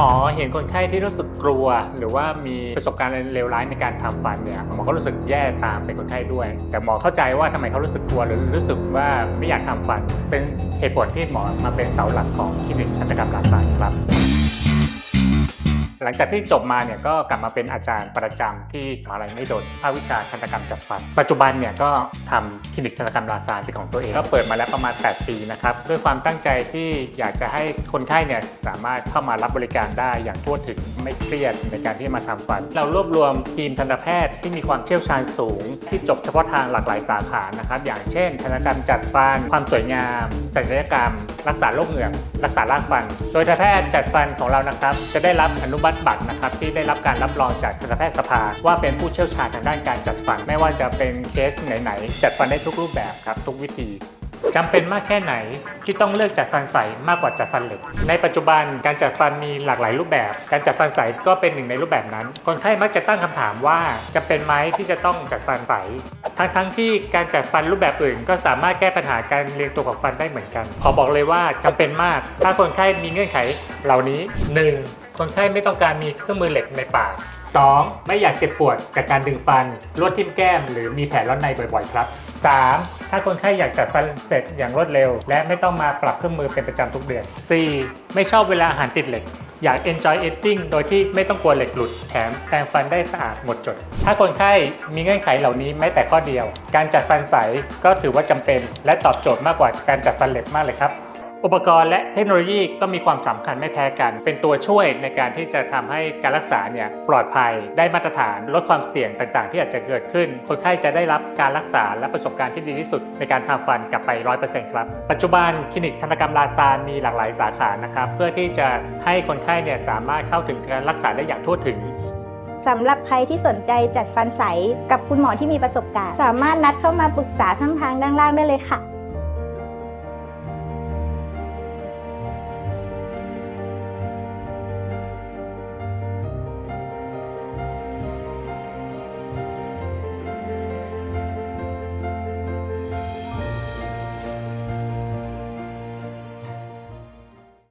หมอเห็นคนไข้ที่รู้สึกกลัว หรือว่ามีประสบการณ์เลวร้ายในการทำฟันเนี่ยหมอก็รู้สึกแย่ตามเป็นคนไข้ด้วย แต่หมอเข้าใจว่าทำไมเขารู้สึกกลัวหรือรู้สึกว่าไม่อยากทำฟัน เป็นเหตุผลที่หมอมาเป็นเสาหลักของคลินิกทันตกรรมหลังฟันครับ ลังจากที่จบมาเนี่ยก็กลับมาเป็นอาจารย์ประจำที่มหาลัยไม่ดลภาควิชาทันตกรรมจัดฟัน ปัจจุบันเนี่ยก็ทำคลินิกทันตกรรมลาซานเป็นของตัวเอง ก็เปิดมาแล้วประมาณ 8 ปีนะครับ ด้วยความตั้งใจที่อยากจะให้คนไข้เนี่ยสามารถเข้ามารับบริการได้อย่างทั่วถึงไม่เครียดในการที่มาทำฟัน เรารวบรวมทีมทันตแพทย์ที่มีความเชี่ยวชาญสูง ที่จบเฉพาะทางหลากหลายสาขานะครับอย่างเช่นทันตกรรมจัดฟัน ความสวยงามศัลยกรรม รักษาโรคเหงือกรักษารากฟัน โดยทันตแพทย์จัดฟันของเรานะครับจะได้รับ นุบัติบัตรนะครับที่ได้รับการรับรองจากทันตแพทยสภา ว่าเป็นผู้เชี่ยวชาญทางด้านการจัดฟัน ไม่ว่าจะเป็นเคสไหนๆจัดฟันได้ทุกรูปแบบครับทุกวิธีจำเป็นมากแค่ไหนที่ต้องเลือกจัดฟันใสมากกว่าจัดฟันเหล็ก ในปัจจุบันการจัดฟันมีหลากหลายรูปแบบ การจัดฟันใสก็เป็นหนึ่งในรูปแบบนั้น คนไข้มักจะตั้งคำถามว่าจะเป็นไหมที่จะต้องจัดฟันใส ทั้งๆที่การจัดฟันรูปแบบอื่น ก็สามารถแก้ปัญหาการเรียงตัวของฟันได้เหมือนกัน ขอบอกเลยว่าจำเป็นมาก ถ้าคนไข้มีเงื่อนไขเหล่านี้ 1. คนไข้ไม่ต้องการมีเครื่องมือเหล็กในปาก 2. ไม่อยากเจ็บปวดจากการดึงฟันลวดทิ่มแก้ม หรือมีแผลร้อนในบ่อยๆ ครับ 3. ถ้าคนไข้อยากจัดฟันเสร็จอย่างรวดเร็ว และไม่ต้องมาปรับเครื่องมือเป็นประจำทุกเดือน 4. ไม่ชอบเวลาอาหารติดเหล็ก อยาก enjoy eating โดยที่ไม่ต้องกลัวเหล็กหลุด แถมแปรงฟันได้สะอาดหมดจด ถ้าคนไข้มีเงื่อนไขเหล่านี้แม้แต่ข้อเดียว การจัดฟันใสก็ถือว่าจำเป็น และตอบโจทย์มากกว่าการจัดฟันเหล็กมากเลยครับ อุปกรณ์และเทคโนโลยีก็มีความสำคัญไม่แพ้กัน เป็นตัวช่วยในการที่จะทำให้การรักษาเนี่ยปลอดภัยได้มาตรฐานลดความเสี่ยงต่างๆ ที่อาจจะเกิดขึ้น คนไข้จะได้รับการรักษาและประสบการณ์ที่ดีที่สุด ในการทำฟันกลับไป 100%ครับ ปัจจุบันคลินิกทันตกรรมลาซานมีหลากหลายสาขานะครับเพื่อที่จะให้คนไข้เนี่ยสามารถเข้าถึงการรักษาได้อย่างทั่วถึงสำหรับใครที่สนใจจัดฟันใสกับคุณหมอที่มีประสบการณ์ สามารถนัดเข้ามาปรึกษาทั้งทางด้านล่างได้เลยค่ะ